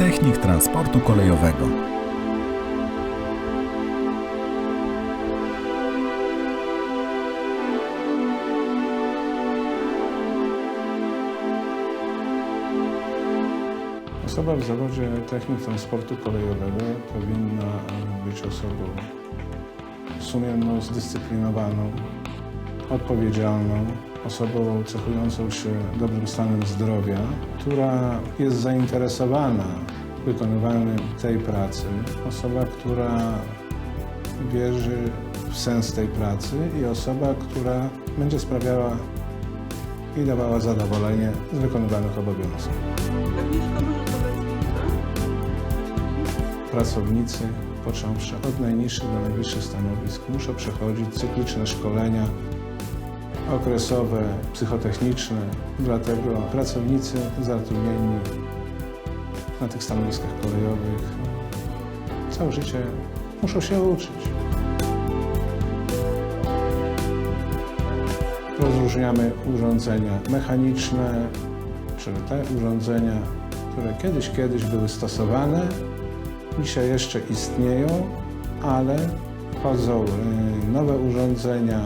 Technik transportu kolejowego. Osoba w zawodzie technik transportu kolejowego powinna być osobą sumienną, zdyscyplinowaną, odpowiedzialną, osobą cechującą się dobrym stanem zdrowia, która jest zainteresowana wykonywaniem tej pracy, osoba, która wierzy w sens tej pracy i osoba, która będzie sprawiała i dawała zadowolenie z wykonywanych obowiązków. Pracownicy, począwszy od najniższych do najwyższych stanowisk, muszą przechodzić cykliczne szkolenia okresowe, psychotechniczne. Dlatego pracownicy zatrudnieni na tych stanowiskach kolejowych całe życie muszą się uczyć. Rozróżniamy urządzenia mechaniczne, czyli te urządzenia, które kiedyś, kiedyś były stosowane, dzisiaj jeszcze istnieją, ale wchodzą y, nowe urządzenia,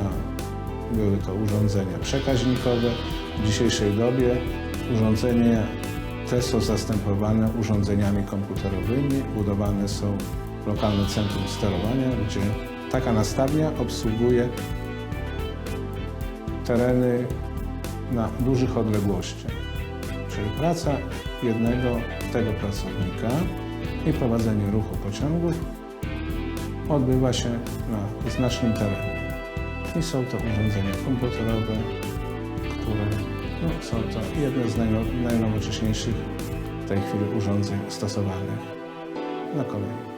były to urządzenia przekaźnikowe. W dzisiejszej dobie urządzenia te są zastępowane urządzeniami komputerowymi. Budowane są lokalne centrum sterowania, gdzie taka nastawnia obsługuje tereny na dużych odległościach. Czyli praca jednego tego pracownika i prowadzenie ruchu pociągów odbywa się na znacznym terenie. I są to urządzenia komputerowe, które no, są to jedne z najno- najnowocześniejszych w tej chwili urządzeń stosowanych na kolei.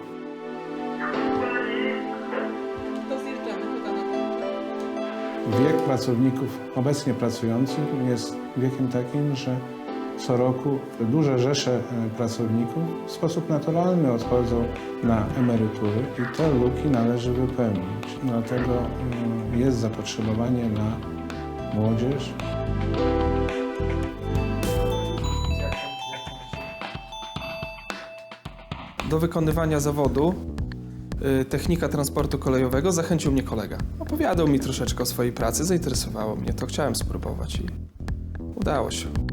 Wiek pracowników obecnie pracujących jest wiekiem takim, że co roku duże rzesze e, pracowników w sposób naturalny odchodzą na emerytury i te luki należy wypełnić. Dlatego mm, jest zapotrzebowanie na młodzież. Do wykonywania zawodu y, technika transportu kolejowego zachęcił mnie kolega. Opowiadał mi troszeczkę o swojej pracy, zainteresowało mnie to, chciałem spróbować i udało się.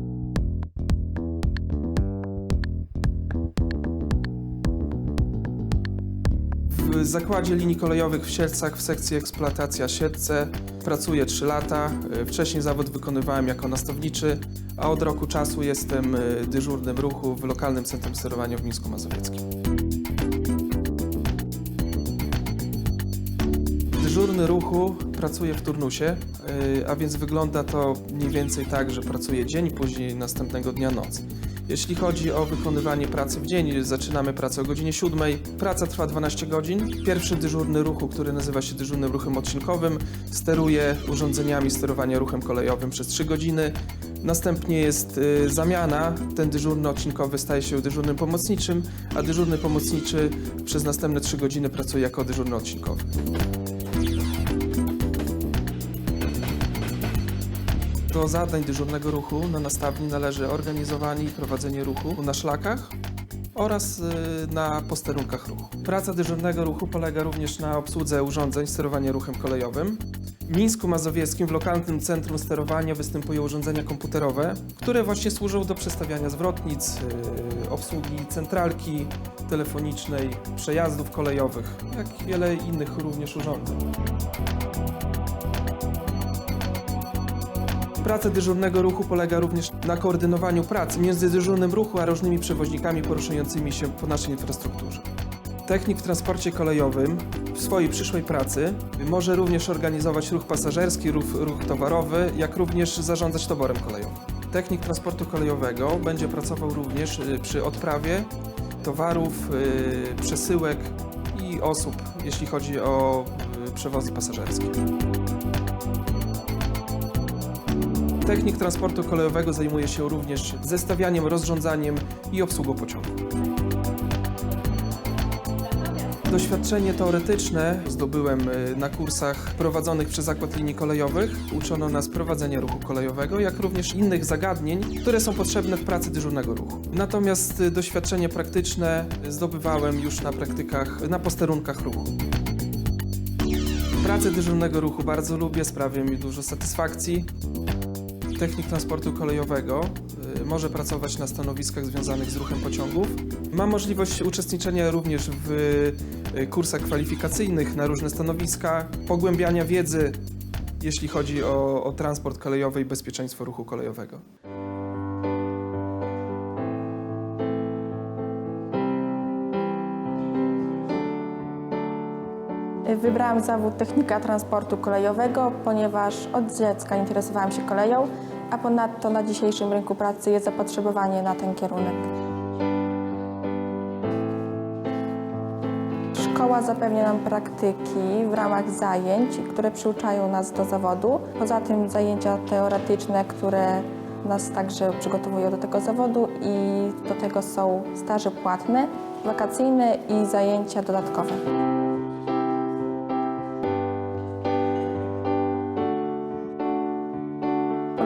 W zakładzie linii kolejowych w Siedlcach w sekcji eksploatacja Siedlce pracuję 3 lata. Y, Wcześniej zawód wykonywałem jako nastawniczy, a od roku czasu jestem y, dyżurnym ruchu w lokalnym centrum sterowania w Mińsku Mazowieckim. Dyżurny ruchu pracuje w turnusie, yy, a więc wygląda to mniej więcej tak, że pracuje dzień, później następnego dnia noc. Jeśli chodzi o wykonywanie pracy w dzień, zaczynamy pracę o godzinie 7. Praca trwa 12 godzin. Pierwszy dyżurny ruchu, który nazywa się dyżurnym ruchem odcinkowym, steruje urządzeniami sterowania ruchem kolejowym przez 3 godziny. Następnie jest y, zamiana. Ten dyżurny odcinkowy staje się dyżurnym pomocniczym, a dyżurny pomocniczy przez następne 3 godziny pracuje jako dyżurny odcinkowy. Do zadań dyżurnego ruchu na nastawni należy organizowanie i prowadzenie ruchu na szlakach oraz y, na posterunkach ruchu. Praca dyżurnego ruchu polega również na obsłudze urządzeń sterowania ruchem kolejowym. W Mińsku Mazowieckim w lokalnym centrum sterowania występują urządzenia komputerowe, które właśnie służą do przestawiania zwrotnic, y, obsługi centralki telefonicznej, przejazdów kolejowych, jak wiele innych również urządzeń. Praca dyżurnego ruchu polega również na koordynowaniu pracy między dyżurnym ruchu a różnymi przewoźnikami poruszającymi się po naszej infrastrukturze. Technik w transporcie kolejowym w swojej przyszłej pracy może również organizować ruch pasażerski, ruch, ruch towarowy, jak również zarządzać toborem kolejowym. Technik transportu kolejowego będzie pracował również y, przy odprawie towarów, y, przesyłek i osób, jeśli chodzi o y, przewozy pasażerskie. Technik transportu kolejowego zajmuje się również zestawianiem, rozrządzaniem i obsługą pociągu. Doświadczenie teoretyczne zdobyłem y, na kursach prowadzonych przez Zakład Linii Kolejowych. Uczono nas prowadzenia ruchu kolejowego, jak również innych zagadnień, które są potrzebne w pracy dyżurnego ruchu. Natomiast y, doświadczenie praktyczne zdobywałem już na praktykach, na posterunkach ruchu. Pracę dyżurnego ruchu bardzo lubię, sprawia mi dużo satysfakcji. Technik transportu kolejowego y, może pracować na stanowiskach związanych z ruchem pociągów. Ma możliwość uczestniczenia również w y, kursach kwalifikacyjnych na różne stanowiska, pogłębiania wiedzy, jeśli chodzi o, o transport kolejowy i bezpieczeństwo ruchu kolejowego. Wybrałam zawód technika transportu kolejowego, ponieważ od dziecka interesowałam się koleją, a ponadto na dzisiejszym rynku pracy jest zapotrzebowanie na ten kierunek. Szkoła zapewnia nam praktyki w ramach zajęć, które przyuczają nas do zawodu. Poza tym zajęcia teoretyczne, które nas także przygotowują do tego zawodu i do tego są staże płatne, wakacyjne i zajęcia dodatkowe.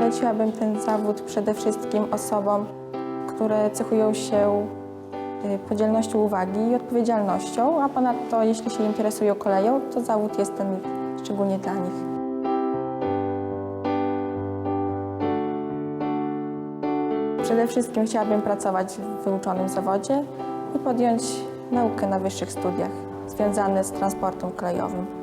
Poleciłabym ten zawód przede wszystkim osobom, które cechują się y, podzielnością uwagi i odpowiedzialnością, a ponadto jeśli się interesują koleją, to zawód jest ten szczególnie dla nich. Przede wszystkim chciałabym pracować w wyuczonym zawodzie i podjąć naukę na wyższych studiach związane z transportem kolejowym.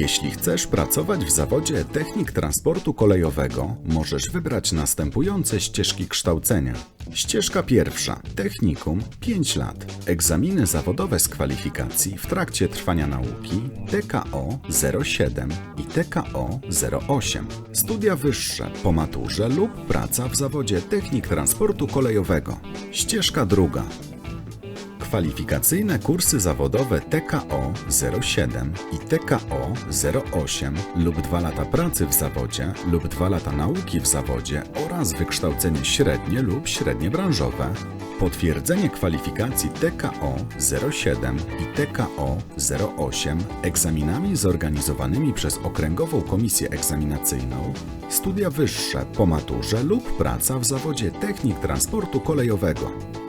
Jeśli chcesz pracować w zawodzie technik transportu kolejowego, możesz wybrać następujące ścieżki kształcenia. Ścieżka pierwsza technikum 5 lat. Egzaminy zawodowe z kwalifikacji w trakcie trwania nauki TKO 07 i TKO 08. Studia wyższe po maturze lub praca w zawodzie technik transportu kolejowego. Ścieżka druga Kwalifikacyjne kursy zawodowe TKO 07 i TKO 08 lub 2 lata pracy w zawodzie lub 2 lata nauki w zawodzie oraz wykształcenie średnie lub średnie branżowe. Potwierdzenie kwalifikacji TKO 07 i TKO 08 egzaminami zorganizowanymi przez Okręgową Komisję Egzaminacyjną, studia wyższe po maturze lub praca w zawodzie technik transportu kolejowego.